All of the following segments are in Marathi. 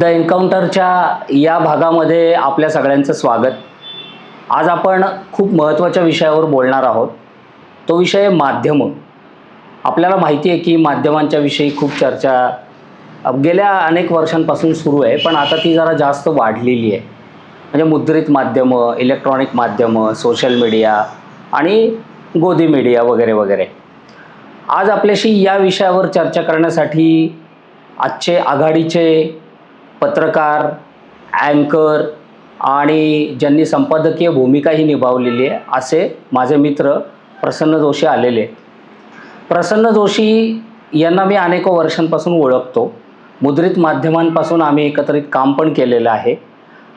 द एन्काउंटरच्या या भागामध्ये आपल्या सगळ्यांचं स्वागत. आज आपण खूप महत्त्वाच्या विषयावर बोलणार आहोत. तो विषय आहे माध्यमं. आपल्याला माहिती आहे की माध्यमांच्या विषयी खूप चर्चा गेल्या अनेक वर्षांपासून सुरू आहे पण आता ती जरा जास्त वाढलेली आहे. म्हणजे मुद्रित माध्यमं इलेक्ट्रॉनिक माध्यमं सोशल मीडिया आणि गोदी मीडिया वगैरे वगैरे. आज आपल्याशी या विषयावर चर्चा करण्यासाठी आजचे आघाडीचे पत्रकार अँकर आणि ज्यांनी संपादकीय भूमिकाही निभावलेली आहे असे माझे मित्र प्रसन्न जोशी आलेले प्रसन्न जोशी यांना मी अनेक वर्षांपासून ओळखतो. मुद्रित माध्यमांपासून आम्ही एकत्रित काम पण केलेलं आहे.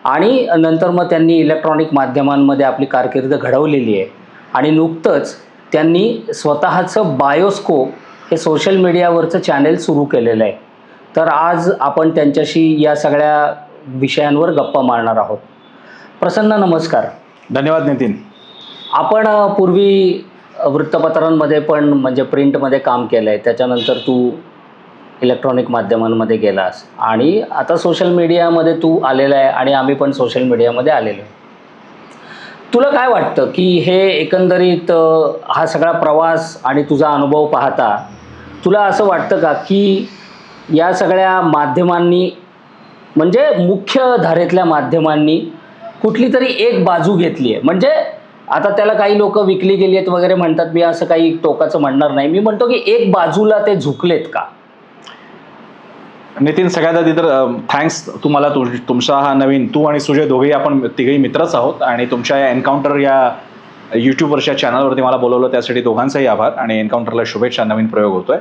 आणि नंतर मग त्यांनी इलेक्ट्रॉनिक माध्यमांमध्ये आपली कारकीर्द घडवलेली आहे. आणि नुकतंच त्यांनी स्वतःचं बायोस्कोप हे सोशल मीडियावरचं चॅनेल सुरू केलेलं आहे. तर आज आपण त्यांच्याशी या सगळ्या विषयांवर गप्पा मारणार आहोत. प्रसन्न नमस्कार. धन्यवाद नितीन. आपण पूर्वी वृत्तपत्रांमध्ये पण म्हणजे प्रिंटमध्ये काम केलं आहे त्याच्यानंतर तू इलेक्ट्रॉनिक माध्यमांमध्ये गेलास. आणि आता सोशल मीडियामध्ये तू आलेला आहे आणि आम्ही पण सोशल मीडियामध्ये आलेलो आहे. तुला काय वाटतं की हे एकंदरीत हा सगळा प्रवास आणि तुझा अनुभव पाहता तुला असं वाटतं का की या सगळ्या माध्यमांनी म्हणजे मुख्य धारेतल्या माध्यमांनी कुठली तरी एक बाजू घेतली आहे. म्हणजे आता त्याला काही लोक विकली गेली आहेत वगैरे म्हणतात मी असं काही टोकाचं म्हणणार नाही. मी म्हणतो की एक बाजूला ते झुकलेत का? नितीन सगळ्यात आधी तर थँक्स तुम्हाला तुम तुमचा हा नवीन तू आणि सुजय दोघेही आपण तिघेही मित्रच आहोत. आणि तुमच्या या एन्काउंटर या यूट्यूबवरच्या चॅनलवरती मला बोलवलं त्यासाठी दोघांचाही आभार. आणि एन्काउंटरला शुभेच्छा नवीन प्रयोग होतोय.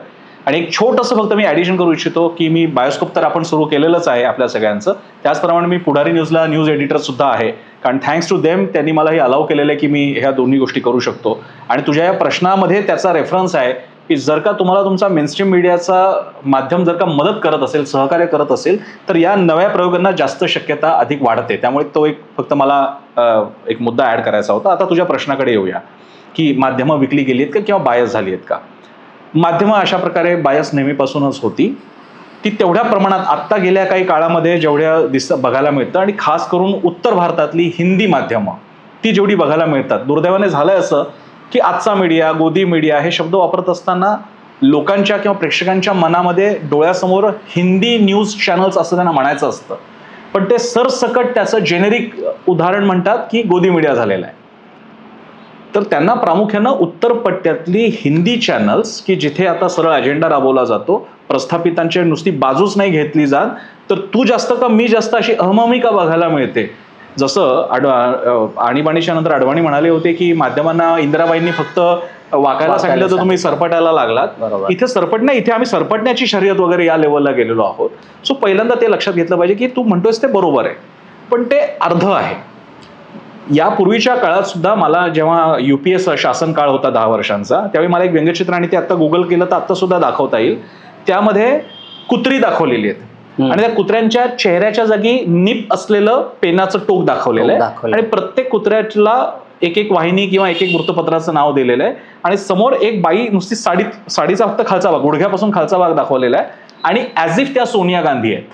आणि एक छोटंसं फक्त मी ॲडिशन करू इच्छितो की मी बायोस्कोप तर आपण सुरू केलेलंच आहे आपल्या सगळ्यांचं. त्याचप्रमाणे मी पुढारी न्यूजला न्यूज एडिटर सुद्धा आहे. कारण थँक्स टू देम त्यांनी मला हे अलाव केलेलं आहे की मी ह्या दोन्ही गोष्टी करू शकतो. आणि तुझ्या या प्रश्नामध्ये त्याचा रेफरन्स आहे की जर का तुम्हाला तुमचा मेनस्ट्रीम मीडियाचा माध्यम जर का मदत करत असेल सहकार्य करत असेल तर या नव्या प्रयोगांना जास्त शक्यता अधिक वाढते. त्यामुळे तो एक फक्त मला एक मुद्दा ॲड करायचा होता. आता तुझ्या प्रश्नाकडे येऊया. की माध्यमं विकली गेली आहेत का किंवा बायस झाली आहेत का? माध्यमं अशा प्रकारे बायस नेहमीपासूनच होती. ती तेवढ्या प्रमाणात आत्ता गेल्या काही काळामध्ये जेवढ्या दिस बघायला मिळतं आणि खास करून उत्तर भारतातली हिंदी माध्यमं ती जेवढी बघायला मिळतात. दुर्दैवाने झालंय असं की आजचा मीडिया गोदी मीडिया हे शब्द वापरत असताना लोकांच्या किंवा प्रेक्षकांच्या मनामध्ये डोळ्यासमोर हिंदी न्यूज चॅनल्स असं त्यांना म्हणायचं असतं. पण ते सरसकट त्याचं जेनेरिक उदाहरण म्हणतात की गोदी मीडिया झालेला आहे. तर त्यांना प्रामुख्यानं उत्तर पट्ट्यातली हिंदी चॅनल्स की जिथे आता सरळ अजेंडा राबवला जातो प्रस्थापितांची नुसती बाजूच नाही घेतली जात तर तू जास्त का मी जास्त अशी अहममिका बघायला मिळते? जसं अड आणीबाणीच्या नंतर अडवाणी म्हणाले होते की माध्यमांना इंदिराबाईंनी फक्त वाकायला सांगितलं तर तुम्ही सरपटायला लागलात. इथे सरपट नाही इथे आम्ही सरपटण्याची शर्यत वगैरे या लेवलला गेलेलो आहोत. सो पहिल्यांदा ते लक्षात घेतलं पाहिजे की तू म्हणतोयस ते बरोबर आहे. पण ते अर्ध आहे. यापूर्वीच्या काळात सुद्धा मला जेव्हा युपीएस शासन काळ होता दहा वर्षांचा त्यावेळी मला एक व्यंगचित्र आणि ते आता गुगल केलं तर आता सुद्धा दाखवता येईल. त्यामध्ये कुत्री दाखवलेली आहेत. आणि त्या कुत्र्यांच्या चेहऱ्याच्या जागी निप असलेलं पेनाचं टोक दाखवलेलं आहे. आणि प्रत्येक कुत्र्याला एक एक वाहिनी किंवा एक एक वृत्तपत्राचं नाव दिलेलं आहे. आणि समोर एक बाई नुसती साडी साडीचा फक्त खालचा भाग गुडघ्यापासून खालचा भाग दाखवलेला आहे. आणि ॲज इफ त्या सोनिया गांधी आहेत.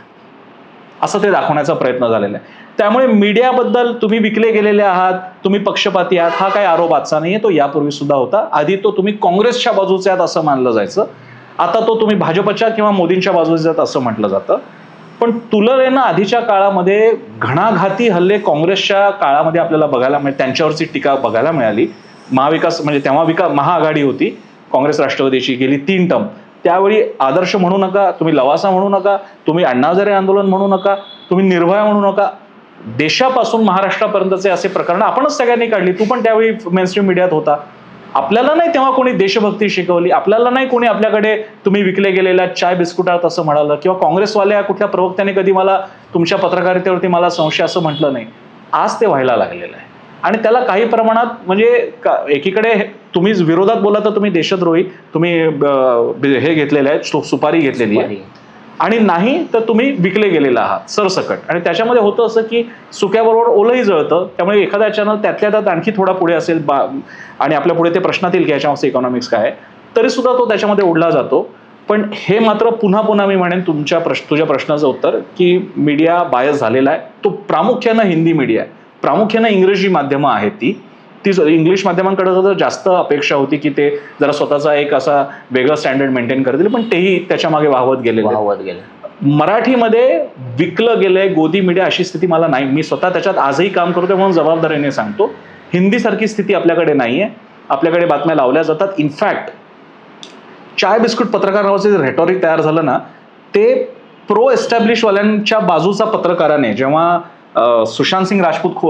असं ते दाखवण्याचा प्रयत्न झालेला आहे. त्यामुळे मीडियाबद्दल तुम्ही विकले गेलेले आहात तुम्ही पक्षपाती आहात हा काही आरोप आजचा नाहीये तो यापूर्वी सुद्धा होता. आधी तो तुम्ही काँग्रेसच्या बाजूचे आहात असं मानलं जायचं. आता तो तुम्ही भाजपच्या किंवा मोदींच्या बाजूचे आहात असं म्हटलं जातं. पण तुलनेनं आधीच्या काळामध्ये घणाघाती हल्ले काँग्रेसच्या काळामध्ये आपल्याला बघायला मिळेल त्यांच्यावरची टीका बघायला मिळाली. महाविकास म्हणजे तेव्हा विका महाआघाडी होती. काँग्रेस राष्ट्रवादीची गेली तीन टर्म. त्यावेळी आदर्श म्हणू नका तुम्ही लवासा म्हणू नका तुम्ही अण्णाजरे आंदोलन म्हणू नका तुम्ही निर्भया म्हणू नका. देशापासून महाराष्ट्रापर्यंतचे असे प्रकरण आपणच सगळ्यांनी काढली. तू पण त्यावेळी मेनस्ट्रीम मीडियात होता. आपल्याला नाही तेव्हा कोणी देशभक्ती शिकवली. आपल्याला नाही कोणी आपल्याकडे तुम्ही विकले गेलेल्या चाय बिस्कुट असं म्हणालं किंवा काँग्रेसवाल्या कुठल्या प्रवक्त्याने कधी मला तुमच्या पत्रकारितेवरती मला संशय असं म्हटलं नाही. आज ते व्हायला लागलेलं आहे. आणि त्याला काही प्रमाणात म्हणजे का- एकीकडे तुम्ही विरोधात बोला तर तुम्ही देशद्रोही तुम्ही हे घेतलेले आहे सुपारी घेतलेली आहे. आणि नाही तर तुम्ही विकले गेलेला आहात सरसकट. आणि त्याच्यामध्ये होतं असं की सुक्याबरोबर ओलंही जळतं त्यामुळे एखाद्या चॅनल त्यातल्या त्यात आणखी थोडा पुढे असेल बा आणि आपल्या पुढे ते प्रश्नात येईल की याच्यामध्ये इकॉनॉमिक्स काय आहे तरी सुद्धा तो त्याच्यामध्ये उडला जातो. पण हे मात्र पुन्हा पुन्हा मी म्हणेन तुमच्या प्रश्न तुझ्या प्रश्नाचं उत्तर की मीडिया बायस झालेला आहे. तो प्रामुख्यानं हिंदी मीडिया आहे. प्रामुख्यानं इंग्रजी माध्यमं आहेत ती. ती इंग्लिश माध्यमांकडे जर जास्त अपेक्षा होती की ते जरा स्वतःचा एक असा वेगळं स्टँडर्ड मेंटेन करतील पण तेही त्याच्यामागे वाहवत गेले वाहवत गेले. मराठीमध्ये विकलं गेलंय गोदी मीडिया अशी स्थिती मला नाही. मी स्वतः त्याच्यात आजही काम करतोय म्हणून जबाबदारीने सांगतो. हिंदीसारखी स्थिती आपल्याकडे नाहीये. आपल्याकडे बातम्या लावल्या जातात. इनफॅक्ट चाय बिस्कुट पत्रकार नावाचं जे रेटॉरिक तयार झालं ना ते प्रो एस्टॅब्लिशवाल्यांच्या बाजूचा पत्रकाराने जेव्हा सुशांत सिंग राजपूत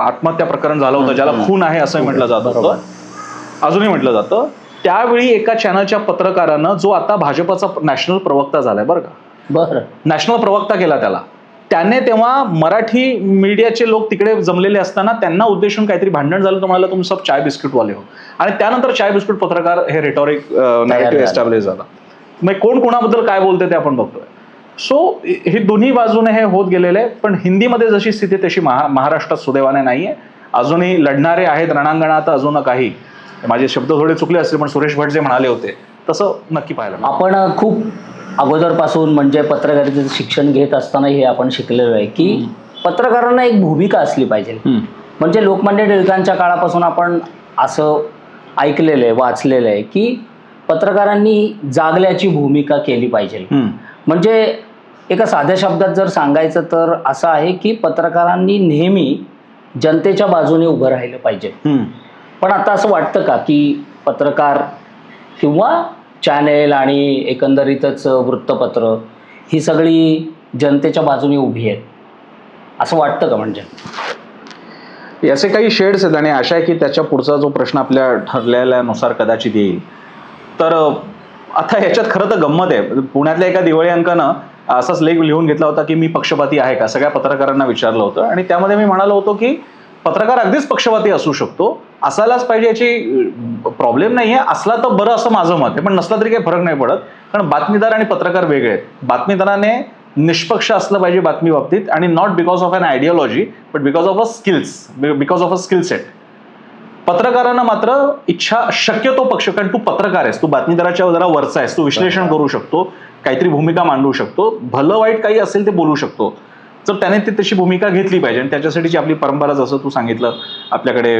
आत्महत्या प्रकरण झालं होतं ज्याला खून आहे असं म्हटलं जात. होतं. अजूनही म्हटलं जातं. त्यावेळी एका चॅनलच्या पत्रकारानं जो आता भाजपाचा नॅशनल प्रवक्ता झालाय बरं का? बरं. नॅशनल प्रवक्ता केला त्याला. त्याने तेव्हा मराठी मीडियाचे लोक तिकडे जमलेले असताना त्यांना उद्देशून काहीतरी भांडण झालं तर म्हणाला तुम्ही सब चाय बिस्किटवाले हो. आणि त्यानंतर चाय बिस्कुट पत्रकार हे रेटॉरिक नॅरेटिव्ह झालं. एस्टॅब्लिश झाला. मग कोण कोणाबद्दल काय बोलते ते आपण बघतोय. सो हे दोन्ही बाजूने हे होत गेलेलं आहे पण हिंदीमध्ये जशी स्थिती आहे तशी महा महाराष्ट्रात सुदैवाने नाहीये अजूनही लढणारे आहेत रणांगणात अजून काही माझे शब्द थोडे चुकले असतील पण सुरेश भट जे म्हणाले होते तसं नक्की पाहिलं. आपण खूप अगोदरपासून म्हणजे पत्रकारितेचं शिक्षण घेत असताना हे आपण शिकलेलो आहे की पत्रकारांना एक भूमिका असली पाहिजे. म्हणजे लोकमान्य टिळकांच्या काळापासून आपण असं ऐकलेलं आहे वाचलेलं आहे की पत्रकारांनी जागल्याची भूमिका केली पाहिजे. म्हणजे एका साध्या शब्दात जर सांगायचं तर असं आहे की पत्रकारांनी नेहमी जनतेच्या बाजूने उभं राहिलं पाहिजे. पण आता असं वाटतं का की पत्रकार किंवा चॅनेल आणि एकंदरीतच वृत्तपत्र ही सगळी जनतेच्या बाजूने उभी आहेत? असं वाटतं का म्हणजे? याचे काही शेड्स आहेत आणि आशा आहे की त्याच्या पुढचा जो प्रश्न आपल्या ठरलेल्यानुसार कदाचित येईल. तर आता ह्याच्यात खरं तर गंमत आहे. म्हणजे पुण्यातल्या एका दिवाळी अंकानं असाच लेख लिहून घेतला होता की मी पक्षपाती आहे का? सगळ्या पत्रकारांना विचारलं होतं. आणि त्यामध्ये मी म्हणालो होतो की पत्रकार अगदीच पक्षपाती असू शकतो. असायलाच पाहिजे याची प्रॉब्लेम नाही आहे असला तर बरं असं माझं मत आहे. पण नसला तरी काही फरक नाही पडत. कारण बातमीदार आणि पत्रकार वेगळे आहेत. बातमीदाराने निष्पक्ष असलं पाहिजे बातमी बाबतीत आणि not because of an ideology but because of a skills because of a skill set पत्रकारांना मात्र इच्छा शक्यतो पक्ष कारण तू पत्रकार आहेस तू बातमीदाराच्या जरा वरचा आहेस तू विश्लेषण करू शकतो काहीतरी भूमिका मांडू शकतो भलं वाईट काही असेल ते बोलू शकतो. तर त्याने ती तशी भूमिका घेतली पाहिजे आणि त्याच्यासाठीची आपली परंपरा जसं तू सांगितलं आपल्याकडे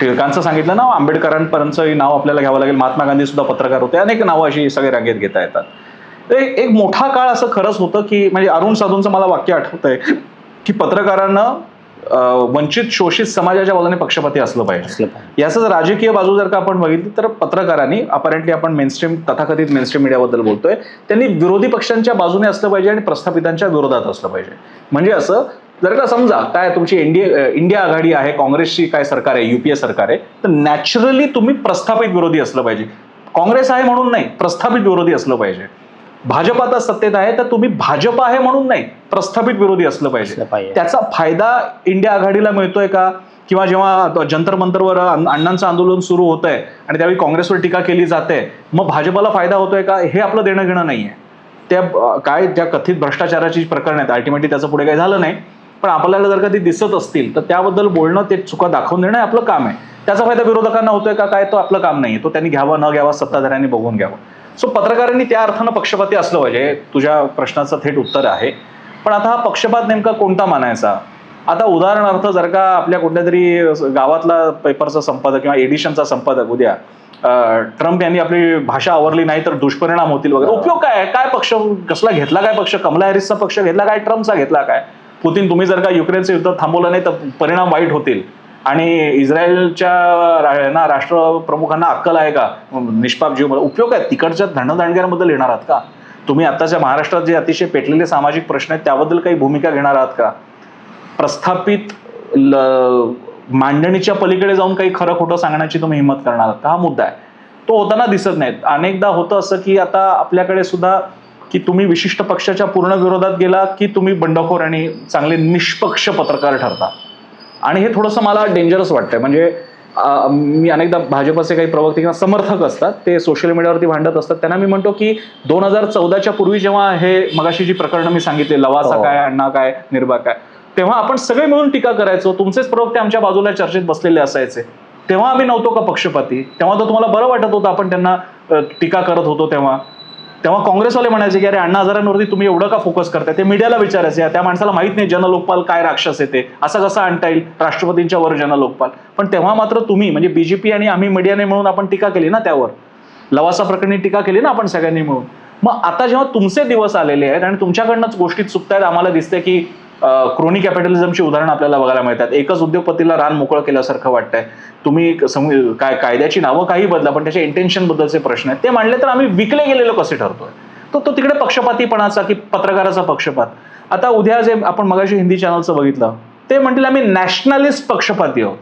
टिळकांचं सांगितलं ना आंबेडकरांपर्यंतचं नाव आपल्याला घ्यावं लागेल. महात्मा गांधी सुद्धा पत्रकार होते. अनेक नावं अशी सगळे रांगेत घेता येतात. तर एक मोठा काळ असं खरंच होतं की म्हणजे अरुण साधूंचं मला वाक्य आठवतंय की पत्रकारांना वंचित शोषित समाजाच्या बाजूने पक्षपाती असलं पाहिजे. याचं जर राजकीय बाजू जर का आपण बघितली तर पत्रकारांनी अपॅरेंटली आपण मेनस्ट्रीम तथाकथित मेनस्ट्रीम मीडियाबद्दल बोलतोय त्यांनी विरोधी पक्षांच्या बाजूने असलं पाहिजे आणि प्रस्थापितांच्या विरोधात असलं पाहिजे. म्हणजे असं जर का समजा काय तुमची एनडीए इंडिया आघाडी आहे काँग्रेसची काय सरकार आहे युपीए सरकार आहे तर नॅचरली तुम्ही प्रस्थापित विरोधी असलं पाहिजे. काँग्रेस आहे म्हणून नाही प्रस्थापित विरोधी असलं पाहिजे. भाजप आता सत्तेत आहे तर तुम्ही भाजप आहे म्हणून नाही प्रस्थापित विरोधी असलं पाहिजे. त्याचा फायदा इंडिया आघाडीला मिळतोय का? किंवा जेव्हा जंतर मंतरवर अण्- अण्णांचं आंदोलन सुरू होत आहे आणि त्यावेळी काँग्रेसवर टीका केली जाते मग भाजपला फायदा होतोय का? हे आपलं देणं घेणं नाहीये. त्या काय त्या कथित भ्रष्टाचाराची प्रकरण आहेत अल्टिमेटली त्याचं पुढे काही झालं नाही पण आपल्याला जर का ती दिसत असतील तर त्याबद्दल बोलणं ते चुका दाखवून देणं हे आपलं काम आहे. त्याचा फायदा विरोधकांना होतोय का? काय? तो आपलं काम नाही तो त्यांनी घ्यावा न घ्यावा सत्ताधाऱ्यांनी बघून घ्यावं. सो पत्रकारांनी त्या अर्थानं पक्षपाती असलं पाहिजे. तुझ्या प्रश्नाचं थेट उत्तर आहे. पण आता हा पक्षपात नेमका कोणता मानायचा? आता उदाहरणार्थ जर का आपल्या कुठल्या तरी गावातला पेपरचा संपादक किंवा एडिशनचा संपादक उद्या ट्रम्प यांनी आपली भाषा आवरली नाही तर दुष्परिणाम होतील वगैरे. उपयोग काय? काय पक्ष कसला घेतला काय पक्ष? कमला हॅरिसचा पक्ष घेतला काय? ट्रम्पचा घेतला काय? पुतीन तुम्ही जर का युक्रेनचं युद्ध थांबवलं नाही तर परिणाम वाईट होतील. आणि इस्रायलच्या रा- ना राष्ट्रप्रमुखांना अक्कल आहे का? निष्पाप जीव उपयोग आहे तिकडच्या धनदांडग्यांबद्दल येणार आहात का? तुम्ही आताच्या महाराष्ट्रात जे अतिशय पेटलेले सामाजिक प्रश्न आहेत त्याबद्दल काही भूमिका घेणार आहात का? प्रस्थापित ल- मांडणीच्या पलीकडे जाऊन काही खरं खोटं सांगण्याची तुम्ही हिंमत करणार आहात का? हा मुद्दा आहे. तो होताना दिसत नाहीत. अनेकदा होतं असं की आता आपल्याकडे सुद्धा की तुम्ही विशिष्ट पक्षाच्या पूर्ण विरोधात गेला की तुम्ही बंडखोर आणि चांगले निष्पक्ष पत्रकार ठरता. आणि हे थोडंसं मला डेंजरस वाटतंय. म्हणजे मी अनेकदा भाजपचे काही प्रवक्ते किंवा समर्थक असतात ते सोशल मीडियावरती भांडत असतात. त्यांना मी म्हणतो की दोन हजार चौदाच्या पूर्वी जेव्हा हे मगाशी जी प्रकरणं मी सांगितले लवासा हो. काय अण्णा काय निर्भा काय तेव्हा आपण सगळे मिळून टीका करायचो. तुमचेच प्रवक्ते आमच्या बाजूला चर्चेत बसलेले असायचे. तेव्हा आम्ही नव्हतो का पक्षपाती? तेव्हा तर तुम्हाला बरं वाटत होतं आपण त्यांना टीका करत होतो तेव्हा. तेव्हा काँग्रेसवाले म्हणायचे की अरे अण्णा हजारांवरती तुम्ही एवढं का फोकस करताय? ते मीडियाला विचारायचे त्या माणसाला माहीत नाही जनलोकपाल काय राक्षस येते असं कसं आणता येईल? राष्ट्रपतींच्या वर जनलोकपाल. पण तेव्हा मात्र तुम्ही म्हणजे बीजेपी आणि आम्ही मीडियाने मिळून आपण टीका केली ना त्यावर. लवासा प्रकरणी टीका केली ना आपण सगळ्यांनी मिळून. मग आता जेव्हा तुमचे दिवस आलेले आहेत आणि तुमच्याकडनंच गोष्टीत चुकतायत आम्हाला दिसतंय की क्रोनी कॅपिटलिझमची उदाहरणं आपल्याला बघायला मिळतात. एकच उद्योगपतीला रान मोकळं केल्यासारखं वाटतंय. तुम्ही काय कायद्याची नावं काही बदला पण त्याच्या इंटेन्शन बद्दलचे प्रश्न आहेत. ते मांडले तर आम्ही विकले गेलेलो कसे ठरतोय? तो तो तिकडे पक्षपातीपणाचा की पत्रकाराचा पक्षपात. आता उद्या जे आपण मगाशी हिंदी चॅनलचं बघितलं ते म्हणतील आम्ही नॅशनलिस्ट पक्षपाती आहोत.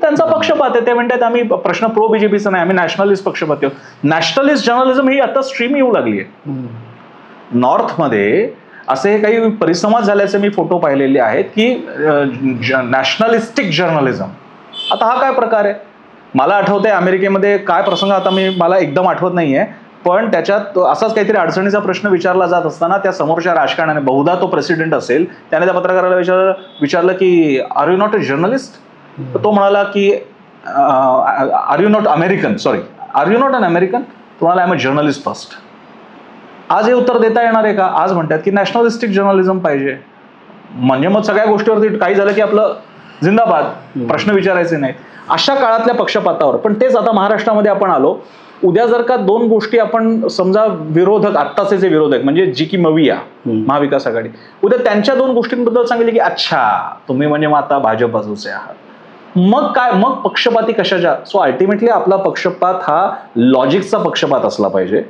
त्यांचा पक्षपात आहे. ते म्हणतात आम्ही प्रश्न प्रो बीजेपीचा नाही आम्ही नॅशनलिस्ट पक्षपाती आहोत. नॅशनलिस्ट जर्नलिझम ही आता स्ट्रीम येऊ लागली आहे नॉर्थमध्ये असे काही परिसंवाद झाल्याचे मी फोटो पाहिलेले आहेत की नॅशनलिस्टिक जर्नलिझम आता हा काय प्रकार आहे? मला आठवतंय अमेरिकेमध्ये काय प्रसंग आता मी मला एकदम आठवत नाही आहे पण त्याच्यात असाच काहीतरी अडचणीचा प्रश्न विचारला जात असताना त्या समोरच्या राजकारणाने बहुधा तो प्रेसिडेंट असेल त्याने त्या पत्रकाराला विचार विचारलं की are you not a journalist तो म्हणाला की are you not American sorry are you not an American तो म्हणाला I am a journalist first आज हे उत्तर देता येणार आहे का? आज म्हणतात की नॅशनलिस्टिक जर्नलिझम पाहिजे. म्हणजे मग सगळ्या गोष्टीवरती काही झालं की आपलं जिंदाबाद. प्रश्न विचारायचे नाहीत. अशा काळातल्या पक्षपातावर. पण तेच आता महाराष्ट्रामध्ये आपण आलो. उद्या जर का दोन गोष्टी आपण समजा विरोधक आत्ताचे जे विरोधक म्हणजे जी की मविया. महाविकास आघाडी उद्या त्यांच्या दोन गोष्टींबद्दल सांगितले की अच्छा तुम्ही म्हणजे मग आता भाजप बाजूचे आहात. मग काय मग पक्षपाती कशाच्या? सो अल्टिमेटली आपला पक्षपात हा लॉजिकचा पक्षपात असला पाहिजे.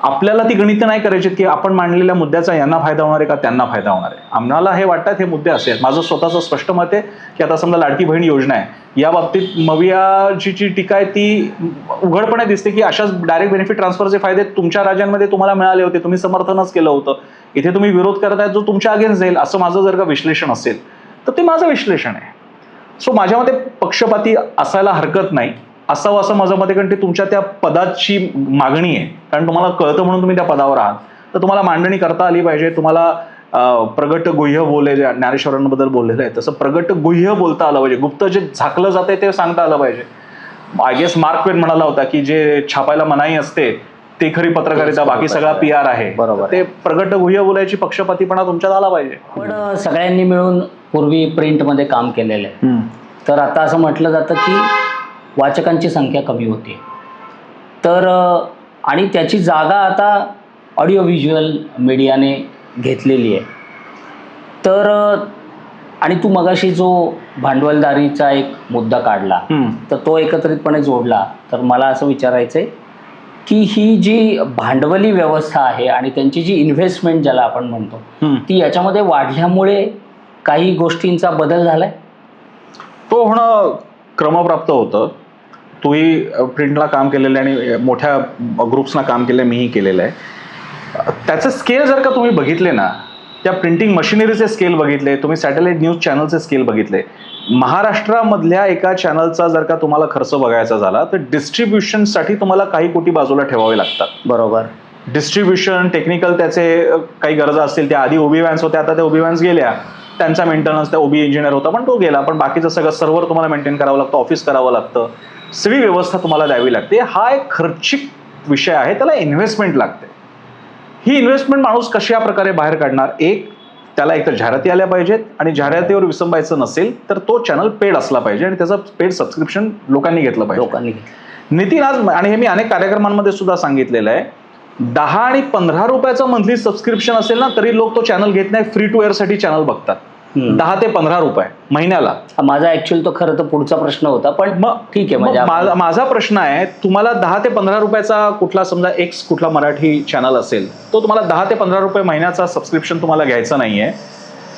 आपल्याला ती गणितं नाही करायची की आपण मांडलेल्या मुद्द्याचा यांना फायदा होणार आहे का त्यांना फायदा होणार आहे? आम्हाला हे वाटतात हे मुद्दे असे आहेत. माझं स्वतःचं स्पष्ट मत आहे की आता समजा लाडकी बहीण योजना आहे. या बाबतीत मवियाची जी टीका आहे ती उघडपणे दिसते की अशाच डायरेक्ट बेनिफिट ट्रान्सफरचे फायदे तुमच्या राज्यांमध्ये तुम्हाला मिळाले होते. तुम्ही समर्थनच केलं होतं. इथे तुम्ही विरोध करताय जो तुमच्या अगेन्स्ट जाईल असं माझं जर का विश्लेषण असेल तर ते माझं विश्लेषण आहे. सो माझ्या मते पक्षपाती असायला हरकत नाही. असावं असं माझं मत आहे कारण ते तुमच्या त्या पदाची मागणी आहे. कारण तुम्हाला कळतं म्हणून तुम्ही त्या पदावर आहात. तर तुम्हाला मांडणी करता आली पाहिजे. तुम्हाला प्रगट गुह्य बोले जे ज्ञानेश्वरांबद्दल बोललेलं आहे तसं प्रगट गुह्य बोलता आलं पाहिजे. गुप्त जे झाकलं जाते ते सांगता आलं पाहिजे. आय गेस मार्क वेन म्हणाला होता की जे छापायला मनाई असते ते खरी पत्रकारिता बाकी सगळा पी आर आहे. बरोबर. ते प्रगट गुह्य बोलायची पक्षपातीपणा तुमच्यात आला पाहिजे. पण सगळ्यांनी मिळून पूर्वी प्रिंटमध्ये काम केलेलं आहे. तर आता असं म्हटलं जातं की वाचकांची संख्या कमी होते तर आणि त्याची जागा आता ऑडिओ व्हिज्युअल मीडियाने घेतलेली आहे तर आणि तू मगाशी जो भांडवलदारीचा एक मुद्दा काढला. तर तो एकत्रितपणे जोडला तर मला असं विचारायचं आहे की ही जी भांडवली व्यवस्था आहे आणि त्यांची जी इन्व्हेस्टमेंट ज्याला आपण म्हणतो. ती याच्यामध्ये वाढल्यामुळे काही गोष्टींचा बदल झालाय तो होणं क्रमप्राप्त होतं. तूही प्रिंटला काम केलेलं आहे आणि मोठ्या ग्रुप्सना काम केलं मीही केलेलं आहे. त्याचे स्केल जर का तुम्ही बघितले ना त्या प्रिंटिंग मशिनरीचे स्केल बघितले तुम्ही सॅटेलाईट न्यूज चॅनलचे स्केल बघितले महाराष्ट्रामधल्या एका चॅनलचा जर का तुम्हाला खर्च बघायचा झाला तर डिस्ट्रीब्युशनसाठी तुम्हाला काही कोटी बाजूला ठेवावे लागतात. बरोबर. डिस्ट्रीब्युशन टेक्निकल त्याचे काही गरजा असतील त्या आधी ओबी व्हॅन्स होत्या आता त्या ओबी व्हॅन्स गेल्या. त्यांचा मेंटेनन्स त्या ओबी इंजिनियर होता पण तो गेला. पण बाकीचं सगळं सर्व्हर तुम्हाला मेंटेन करावं लागतं ऑफिस करावं लागतं. सगळी व्यवस्था तुम्हाला द्यावी लागते. हा एक खर्चिक विषय आहे. त्याला इन्व्हेस्टमेंट लागते. ही इन्व्हेस्टमेंट माणूस कशा प्रकारे बाहेर काढणार? एक त्याला एक तर जाहिराती आल्या पाहिजेत आणि जाहिरातीवर विसंबायचं नसेल तर तो चॅनल पेड असला पाहिजे आणि त्याचं पेड सबस्क्रिप्शन लोकांनी घेतलं पाहिजे. लोकांनी नितीन आज आणि हे मी अनेक कार्यक्रमांमध्ये सुद्धा सांगितलेलं आहे. दहा आणि पंधरा रुपयाचं मंथली सबस्क्रिप्शन असेल ना तरी लोक तो चॅनल घेत नाही. फ्री टू एअरसाठी चॅनल बघतात. दहा ते पंधरा रुपये महिन्याला. माझा ऍक्च्युअली तो खरं तर पुढचा प्रश्न होता पण मग ठीक आहे म्हणजे माझा प्रश्न आहे तुम्हाला दहा ते पंधरा रुपयाचा कुठला समजा एक्स कुठला मराठी चॅनल असेल तो तुम्हाला दहा ते पंधरा रुपये महिन्याचा सबस्क्रिप्शन तुम्हाला घ्यायचं नाहीये.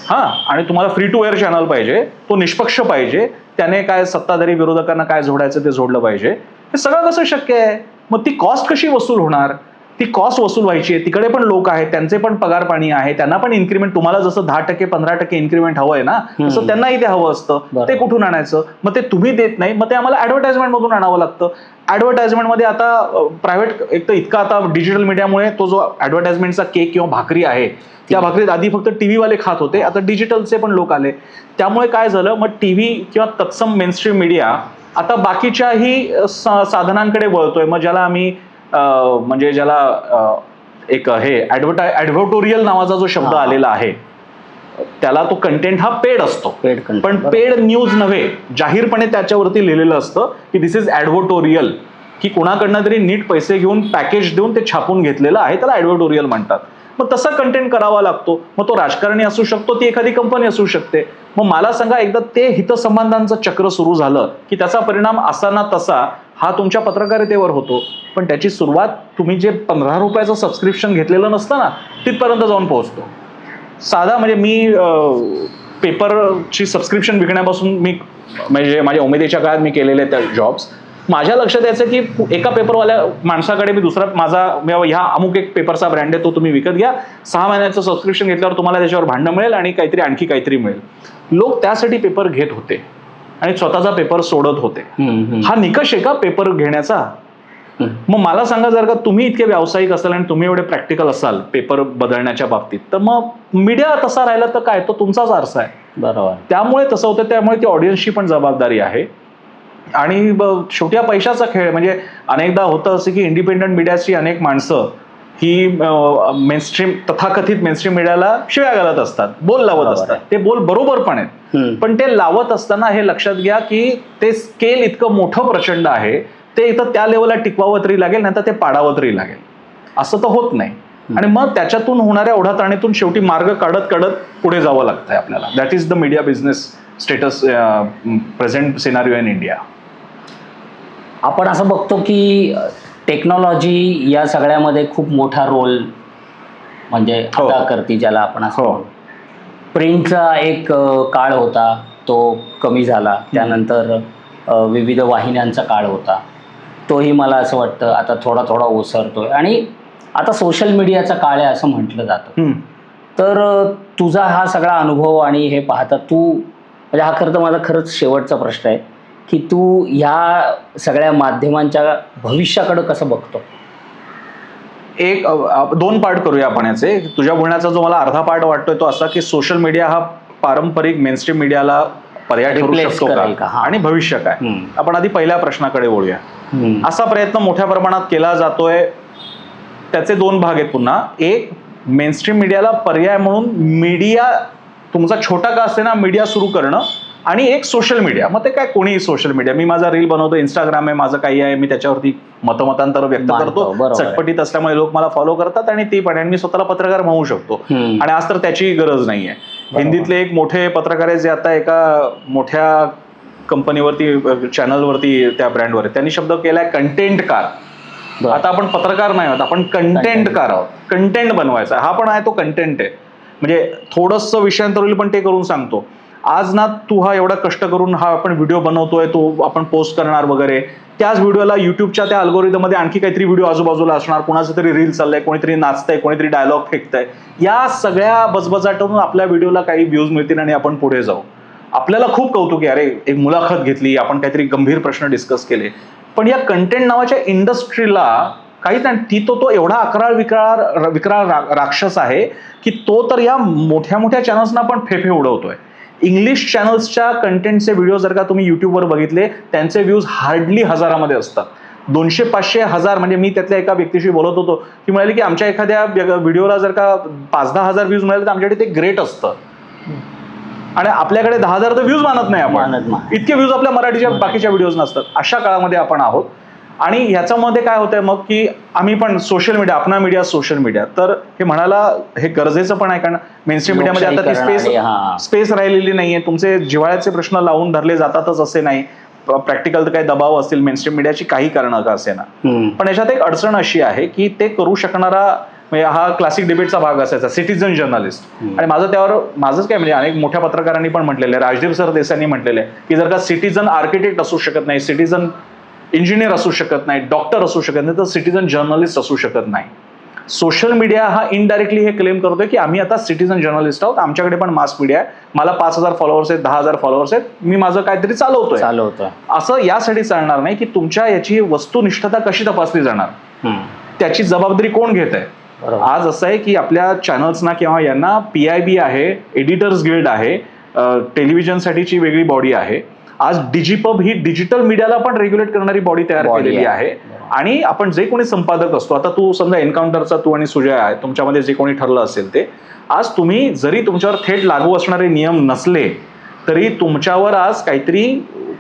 हां आणि तुम्हाला फ्री टू एअर चॅनल पाहिजे तो निष्पक्ष पाहिजे त्याने काय सत्ताधारी विरोधकांना काय जोडायचं ते जोडलं पाहिजे हे सगळं कसं शक्य आहे? मग ती कॉस्ट कशी वसूल होणार? ती कॉस्ट वसूल व्हायची आहे. तिकडे पण लोक आहेत त्यांचे पण पगार पाणी आहे त्यांना पण इन्क्रीमेंट तुम्हाला जसं दहा टक्के पंधरा टक्के इन्क्रीमेंट हवं आहे ना तसं. त्यांनाही ते हवं असतं. ते कुठून आणायचं? मग ते तुम्ही देत नाही मग ते आम्हाला ऍडव्हर्टाइजमेंट मधून आणावं लागतं. ऍडव्हर्टाइजमेंटमध्ये आता प्रायव्हेट एक तर इतका आता डिजिटल मीडियामुळे तो जो ऍडव्हर्टाइजमेंटचा केक किंवा भाकरी आहे त्या भाकरीत आधी फक्त टीव्ही वाले खात होते आता डिजिटलचे पण लोक आले. त्यामुळे काय झालं मग टीव्ही किंवा तत्सम मेनस्ट्रीम मीडिया आता बाकीच्याही साधनांकडे वळतोय. मग ज्याला आम्ही म्हणजे ज्याला एक हे ऍडव्हर्टाय ऍडव्हर्टोरियल नावाचा जो शब्द. आलेला आहे त्याला तो कंटेंट हा पेड असतो. पेड पण. पेड न्यूज नव्हे जाहीरपणे त्याच्यावरती लिहिलेलं असतं की दिस इज ऍडव्हर्टोरियल की कोणाकडनं तरी नीट पैसे घेऊन पॅकेज देऊन ते छापून घेतलेलं आहे त्याला ऍडव्हर्टोरियल म्हणतात. मग तसा कंटेंट करावा लागतो. मग तो राजकारणी असू शकतो ती एखादी कंपनी असू शकते. मग मला सांगा एकदा ते हितसंबंधांचं चक्र सुरू झालं की त्याचा परिणाम असा ना तसा हा तुमच्या पत्रकारितेवर होतो. पण त्याची सुरुवात तुम्ही जे पंधरा रुपयाचं सबस्क्रिप्शन घेतलेलं नसतं ना तिथपर्यंत जाऊन पोहोचतो. साधा म्हणजे मी पेपरची सबस्क्रिप्शन विकण्यापासून मी म्हणजे माझ्या उमेदीच्या काळात मी केलेले त्या जॉब्स माझ्या लक्षात यायचं की एका पेपरवाल्या माणसाकडे मी दुसरा माझा ह्या अमुक एक पेपरचा ब्रँड आहे तो तुम्ही विकत घ्या. सहा महिन्याचं सबस्क्रिप्शन घेतल्यावर तुम्हाला त्याच्यावर भांडणं मिळेल आणि काहीतरी आणखी काहीतरी मिळेल. लोक त्यासाठी पेपर घेत होते. आणि स्वतःचा पेपर सोडत होते. हा निकष आहे का पेपर घेण्याचा. मग मला सांगा जर का तुम्ही इतके व्यावसायिक असाल आणि तुम्ही एवढे प्रॅक्टिकल असाल पेपर बदलण्याच्या बाबतीत तर मग मीडिया तसा राहिला तर काय? तो तुमचाच आरसा आहे. बरोबर. त्यामुळे तसं होतं त्यामुळे ती ऑडियन्सची पण जबाबदारी आहे. आणि शेवटी पैशाचा खेळ. म्हणजे अनेकदा होतं असं की इंडिपेंडंट मीडियाची अनेक माणसं ही मेनस्ट्रीम तथाकथित मेनस्ट्रीम मीडियाला शिव्या घालत असतात बोल लावत असतात. ते बोल बरोबर पण आहेत. पण ते लावत असताना हे लक्षात घ्या की ते स्केल इतकं मोठं प्रचंड आहे ते इथं त्या लेवलला टिकवावं तरी लागेल नाही तर ते पाडावं तरी लागेल. असं तर होत नाही. आणि मग त्याच्यातून होणाऱ्या ओढाताणीतून शेवटी मार्ग काढत काढत पुढे जावं लागतंय आपल्याला. That is the media business status present scenario in India आपण असं बघतो की टेक्नॉलॉजी या सगळ्यामध्ये खूप मोठा रोल म्हणजे हो. अदा करते ज्याला आपण असं हो. प्रिंटचा एक काळ होता तो कमी झाला. त्यानंतर विविध वाहिन्यांचा काळ होता. तोही मला असं वाटतं आता थोडा थोडा ओसरतोय. आणि आता सोशल मीडियाचा काळ आहे असं म्हटलं जातं. तर तुझा हा सगळा अनुभव आणि हे पाहता तू म्हणजे हा खरं तर माझा खरंच शेवटचा प्रश्न आहे. की तू ह्या सगळ्या माध्यमांच्या भविष्याकडं कसं बघतो? एक दोन पार्ट करूया आपण याचे. तुझ्या बोलण्याचा जो मला अर्धा पार्ट वाटतोय तो असा की सोशल मीडिया हा पारंपरिक मेनस्ट्रीम मीडियाला पर्याय ठरू शकतो का. आणि भविष्य काय. आपण आधी पहिल्या प्रश्नाकडे वळूया. हम्म. असा प्रयत्न मोठ्या प्रमाणात केला जातोय. त्याचे दोन भाग आहेत पुन्हा. एक मेनस्ट्रीम मीडियाला पर्याय म्हणून मीडिया तुमचा छोटा का असते ना मीडिया सुरू करणं. आणि एक सोशल मीडिया मग ते काय कोणीही सोशल मीडिया मी माझा रील बनवतो इंस्टाग्राम आहे माझं काही आहे मी त्याच्यावरती मतमतांतर व्यक्त करतो. आहे. चटपटीत असल्यामुळे लोक मला फॉलो करतात आणि ती पण आणि मी स्वतःला पत्रकार म्हणू शकतो. आणि आज तर त्याची गरज नाहीये. हिंदीतले एक मोठे पत्रकार आहेत जे आता एका मोठ्या कंपनीवरती चॅनलवरती त्या ब्रँडवर त्यांनी शब्द केलाय कंटेंटकार बरं. आता आपण पत्रकार नाही आहोत आपण कंटेंटकार आहोत. कंटेंट बनवायचा हा पण आहे तो कंटेंट आहे. म्हणजे थोडंसं विषयांतर होईल पण ते करून सांगतो. आज ना तू हा एवढा कष्ट करून हा आपण व्हिडिओ बनवतोय तो आपण पोस्ट करणार वगैरे. त्याच व्हिडिओला युट्यूबच्या त्या अल्गोरिदमध्ये आणखी काहीतरी व्हिडिओ आजूबाजूला असणार. कोणाचं तरी रील चाललंय कोणीतरी नाचतंय कोणीतरी डायलॉग फेकतंय. या सगळ्या बजबजाटून आपल्या व्हिडिओला काही व्ह्यूज मिळतील आणि आपण पुढे जाऊ. आपल्याला खूप कौतुक आहे. अरे एक मुलाखत घेतली आपण काहीतरी गंभीर प्रश्न डिस्कस केले. पण या कंटेंट नावाच्या इंडस्ट्रीला काहीच नाही ती तो तो एवढा अकराळ विक्राळ विक्राळ रा- राक्षस आहे की तो तर या मोठ्या मोठ्या चॅनल्सना पण फेफे उडवतोय. इंग्लिश चॅनल्सच्या कंटेंटचे व्हिडिओ जर का तुम्ही युट्यूबवर बघितले त्यांचे व्ह्यूज हार्डली हजारामध्ये असतात. दोनशे पाचशे हजार म्हणजे मी त्यातल्या एका व्यक्तीशी बोलत होतो ती म्हणाली की आमच्या एखाद्या व्हिडिओला जर का पाच दहा हजार व्ह्यूज मिळाले तर आमच्याकडे ते ग्रेट असतं. आणि आपल्याकडे दहा हजार तर व्ह्यूज मानत नाही आपण. इतके व्ह्यूज आपल्या मराठीच्या बाकीच्या व्हिडिओज नसतात. अशा काळामध्ये आपण आहोत. आणि ह्याच्यामध्ये काय होतंय मग की आम्ही पण सोशल मीडिया आपला मीडिया सोशल मीडिया तर हे म्हणायला हे गरजेचं पण आहे कारण मेनस्ट्रीम मीडियामध्ये आता ती स्पेस. स्पेस राहिलेली नाहीये तुमचे जिव्हाळ्याचे प्रश्न लावून धरले जातातच असे नाही प्रॅक्टिकल तर काही दबाव असतील मेनस्ट्रीम मीडियाची काही कारणं का असे ना. पण याच्यात एक अडचण अशी आहे की ते करू शकणारा म्हणजे हा क्लासिक डिबेटचा भाग असायचा सिटीजन जर्नलिस्ट. आणि माझं त्यावर माझंच काय म्हणजे अनेक मोठ्या पत्रकारांनी पण म्हटलेलं आहे राजदीप सर देसाईंनी म्हटलेलं आहे की जर का सिटीजन आर्किटेक्ट असू शकत नाही सिटीजन इंजिनियर असू शकत नाही डॉक्टर असू शकत नाही तर सिटीजन जर्नलिस्ट असू शकत नाही. सोशल मीडिया हा इनडायरेक्टली हे क्लेम करतोय की आम्ही आता सिटीजन जर्नलिस्ट आहोत आमच्याकडे पण मास मीडिया आहे मला पाच हजार फॉलोअर्स आहेत दहा हजार फॉलोअर्स आहेत मी माझं काहीतरी चालवतोय. चालू होतं असं यासाठी चालणार नाही की तुमच्या याची वस्तुनिष्ठता कशी तपासली जाणार. त्याची जबाबदारी कोण घेत आहे? आज असं आहे की आपल्या चॅनल्सना किंवा यांना पी आय बी आहे एडिटर्स गिल्ड आहे टेलिव्हिजनसाठीची वेगळी बॉडी आहे. आज डिजिपब ही डिजिटल मीडियाला पण रेग्युलेट करणारी बॉडी तयार केलेली आहे. आणि आपण जे कोणी संपादक असतो आता तू समजा एन्काउंटरचा तू आणि सुजय आहे तुमच्यामध्ये जे कोणी ठरलं असेल ते आज तुम्ही जरी तुमच्यावर थेट लागू असणारे नियम नसले तरी तुमच्यावर आज काहीतरी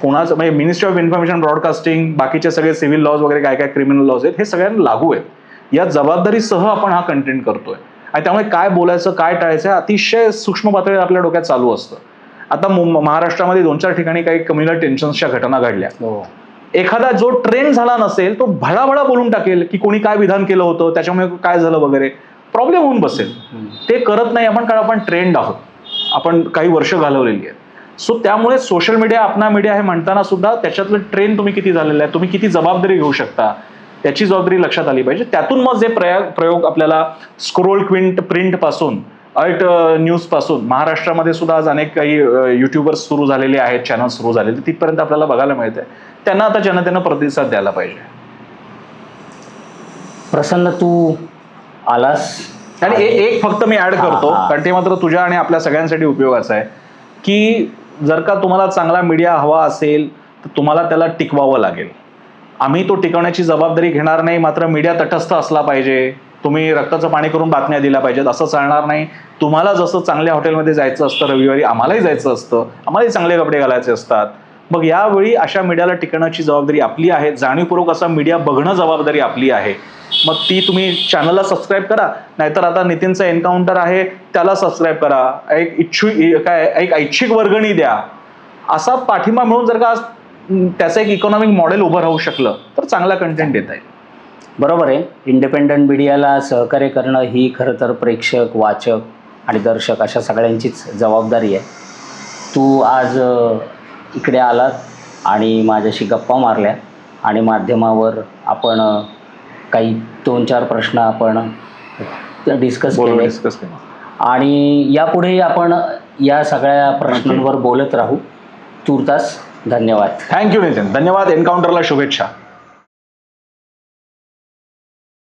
कोणाचं म्हणजे मिनिस्ट्री ऑफ इन्फॉर्मेशन ब्रॉडकास्टिंग बाकीचे सगळे सिव्हिल लॉज वगैरे काय काय क्रिमिनल लॉज आहेत हे सगळ्यांना लागू आहेत. या जबाबदारीसह आपण हा कंटेंट करतोय. आणि त्यामुळे काय बोलायचं काय टाळायचं अतिशय सूक्ष्म पातळीवर आपल्या डोक्यात चालू असतं. आता महाराष्ट्रामध्ये दोन चार ठिकाणी काही कम्युनल टेन्शन्सच्या घटना घडल्या. हो. एखादा जो ट्रेंड झाला नसेल तो भडाभडा बोलून टाकेल की कोणी काय विधान केलं होतं त्याच्यामुळे काय झालं वगैरे प्रॉब्लेम होऊन बसेल. ते करत नाही आपण कारण आपण ट्रेंड आहोत. आपण काही वर्ष घालवलेली आहेत. सो त्यामुळे सोशल मीडिया आपला मीडिया हे म्हणताना सुद्धा त्याच्यातलं ट्रेंड तुम्ही किती झालेलं आहे तुम्ही किती जबाबदारी घेऊ शकता त्याची जबाबदारी लक्षात आली पाहिजे. त्यातून मग जे प्रयोग प्रयोग आपल्याला स्क्रोल क्विंट प्रिंटपासून अल्ट न्यूजपासून. महाराष्ट्रामध्ये सुद्धा आज अनेक काही युट्यूबर्स सुरू झालेले आहेत चॅनल सुरू झालेले तिथपर्यंत आपल्याला बघायला मिळते त्यांना आता जनतेनं प्रतिसाद द्यायला पाहिजे. प्रसन्न तू आलास? आणि एक फक्त मी ऍड करतो. कारण ते मात्र तुझ्या आणि आपल्या सगळ्यांसाठी उपयोगाचं आहे की जर का तुम्हाला चांगला मीडिया हवा असेल तर तुम्हाला त्याला टिकवावं लागेल. आम्ही तो टिकवण्याची जबाबदारी घेणार नाही मात्र मीडिया तटस्थ असला पाहिजे. तुम्ही रक्ताचं पाणी करून बातम्या दिल्या पाहिजेत असं चालणार नाही. तुम्हाला जसं चांगल्या हॉटेलमध्ये जायचं असतं रविवारी आम्हालाही जायचं असतं. आम्हालाही चांगले कपडे घालायचे असतात. मग यावेळी अशा मीडियाला टिकण्याची जबाबदारी आपली आहे. जाणीवपूर्वक असा मीडिया बघणं जबाबदारी आपली आहे. मग ती तुम्ही चॅनलला सबस्क्राईब करा. नाहीतर आता नितीनचा एन्काउंटर आहे त्याला सबस्क्राईब करा. एक इच्छु काय एक ऐच्छिक वर्गणी द्या. असा पाठिंबा मिळून जर का त्याचं एक इकॉनॉमिक मॉडेल उभं राहू शकलं तर चांगला कंटेंट देता येईल. बरोबर आहे. इंडिपेंडंट मीडियाला सहकार्य करणं ही खरं तर प्रेक्षक वाचक आणि दर्शक अशा सगळ्यांचीच जबाबदारी आहे. तू आज इकडे आलात आणि माझ्याशी गप्पा मारल्या आणि माध्यमावर आपण काही दोन चार प्रश्न आपण डिस्कस केले. डिस्कस केलं. आणि यापुढेही आपण या सगळ्या प्रश्नांवर बोलत राहू. तूर्तास धन्यवाद. थँक्यू नितीन धन्यवाद. एन्काउंटरला शुभेच्छा.